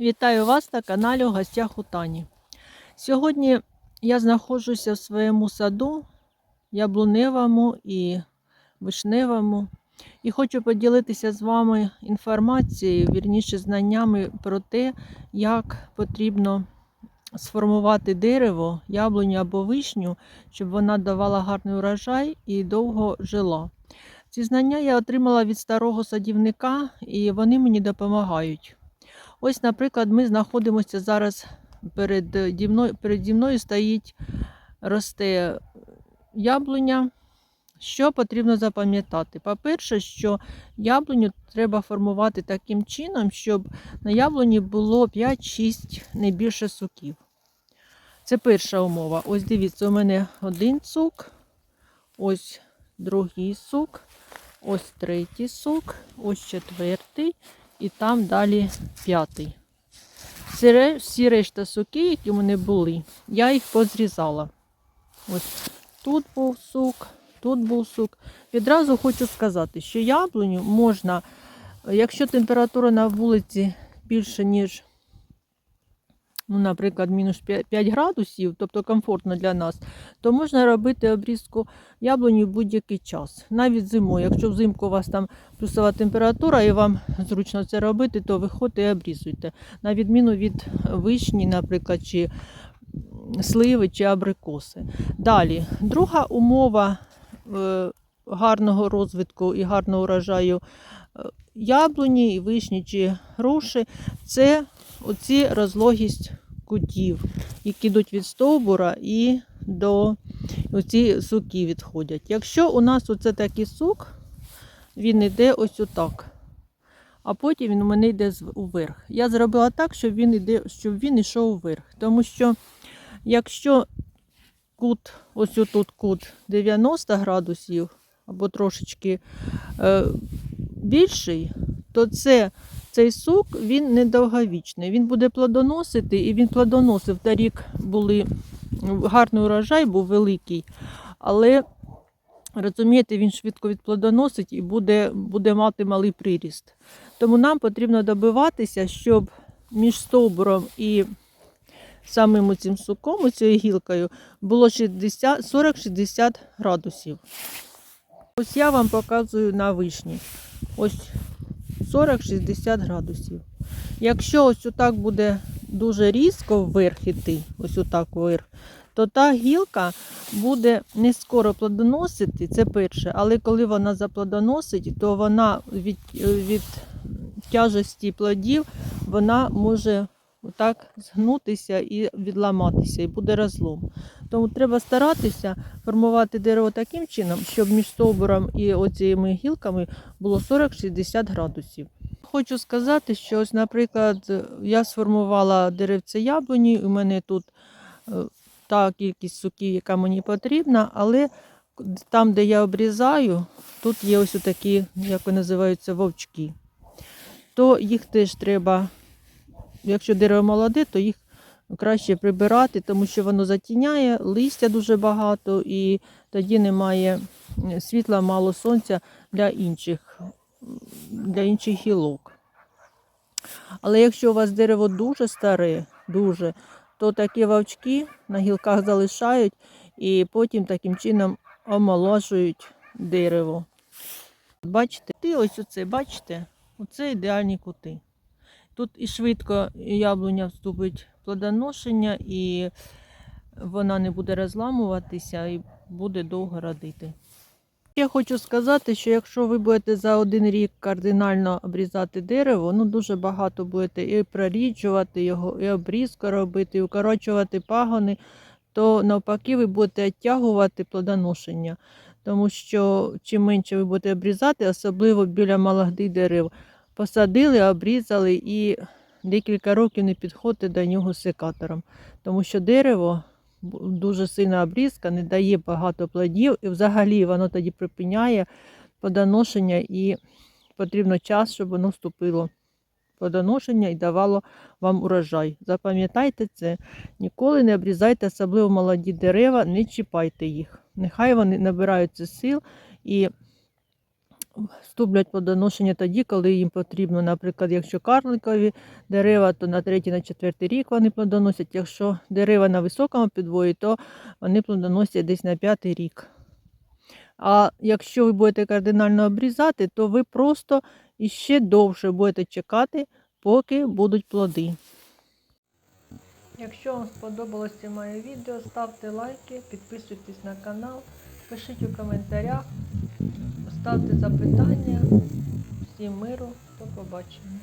Вітаю вас на каналі у гостях у Тані. Сьогодні я знаходжуся в своєму саду, яблуневому і вишневому, і хочу поділитися з вами інформацією, вірніше знаннями про те, як потрібно сформувати дерево, яблуню або вишню, щоб вона давала гарний урожай і довго жила. Ці знання я отримала від старого садівника, і вони мені допомагають. Ось, наприклад, ми знаходимося зараз перед ді мною, переді мною стоїть, росте яблуня. Що потрібно запам'ятати? По-перше, що яблуню треба формувати таким чином, щоб на яблуні було 5-6 не більше суків. Це перша умова. Ось дивіться, у мене один сук, ось другий сук, ось третій сук, ось четвертий і там далі п'ятий. Всі, решта суки, які вони були, я їх позрізала. Ось тут був сук, тут був сук. Відразу хочу сказати, що яблуню можна, якщо температура на вулиці більше, ніж, ну, наприклад, мінус 5 5 градусів, тобто комфортно для нас, то можна робити обрізку яблуні в будь-який час, навіть зимою. Якщо взимку у вас там плюсова температура і вам зручно це робити, то виходьте і обрізуйте. На відміну від вишні, наприклад, чи сливи, чи абрикоси. Далі, друга умова е, гарного розвитку і гарного урожаю е, яблуні, і вишні чи груші це оці розлогість кутів, які йдуть від стовбура і до оці суки відходять. Якщо у нас оце такий сук, він йде ось отак. А потім він у мене йде уверх. Я зробила так, щоб він іде, щоб він йшов вверх. Тому що якщо кут, ось тут кут 90 градусів або трошечки е, більший, то це, цей сук він недовговічний. Він буде плодоносити, і він плодоносив. Та рік були гарний урожай, був великий, але розумієте, він швидко відплодоносить і буде, буде мати малий приріст. Тому нам потрібно добиватися, щоб між стовбуром і самим цим суком, цією гілкою, було 40-60 градусів. Ось я вам показую на вишні. Ось 40-60 градусів. Якщо ось отак буде дуже різко вверх іти, ось отак вверх, то та гілка буде не скоро плодоносити, це перше, але коли вона заплодоносить, то вона від, від тяжесті плодів вона може отак згнутися і відламатися, і буде розлом. Тому треба старатися формувати дерево таким чином, щоб між стовбуром і оціми гілками було 40-60 градусів. Хочу сказати, що ось, наприклад, я сформувала деревце яблуні, у мене тут е, та кількість суків, яка мені потрібна, але там, де я обрізаю, тут є ось такі, як вони називаються, вовчки. То їх теж треба, якщо дерево молоде, то їх краще прибирати, тому що воно затіняє, листя дуже багато, і тоді немає світла, мало сонця для інших, для інших гілок. Але якщо у вас дерево дуже старе, дуже, то такі вовчки на гілках залишають і потім таким чином омолажують дерево. Бачите, ось оце, бачите, оце ідеальні кути. Тут і швидко яблуня вступить в плодоношення, і вона не буде розламуватися і буде довго родити. Я хочу сказати, що якщо ви будете за один рік кардинально обрізати дерево, ну дуже багато будете і проріджувати його, і обрізку робити, і укорочувати пагони, то навпаки ви будете відтягувати плодоношення. Тому що чим менше ви будете обрізати, особливо біля молодих дерев, посадили, обрізали і декілька років не підходьте до нього секатором. Тому що дерево дуже сильна обрізка, не дає багато плодів, і взагалі воно тоді припиняє плодоношення і потрібно час, щоб воно вступило в плодоношення і давало вам урожай. Запам'ятайте це. Ніколи не обрізайте, особливо молоді дерева, не чіпайте їх. Нехай вони набираються сил і стублять плодоношення тоді, коли їм потрібно. Наприклад, якщо карликові дерева, то на третій, на четвертий рік вони плодоносять. Якщо дерева на високому підвої, то вони плодоносять десь на п'ятий рік. А якщо ви будете кардинально обрізати, то ви просто іще довше будете чекати, поки будуть плоди. Якщо вам сподобалось це моє відео, ставте лайки, підписуйтесь на канал, пишіть у коментарях, ставте запитання. Всім миру, до побачення.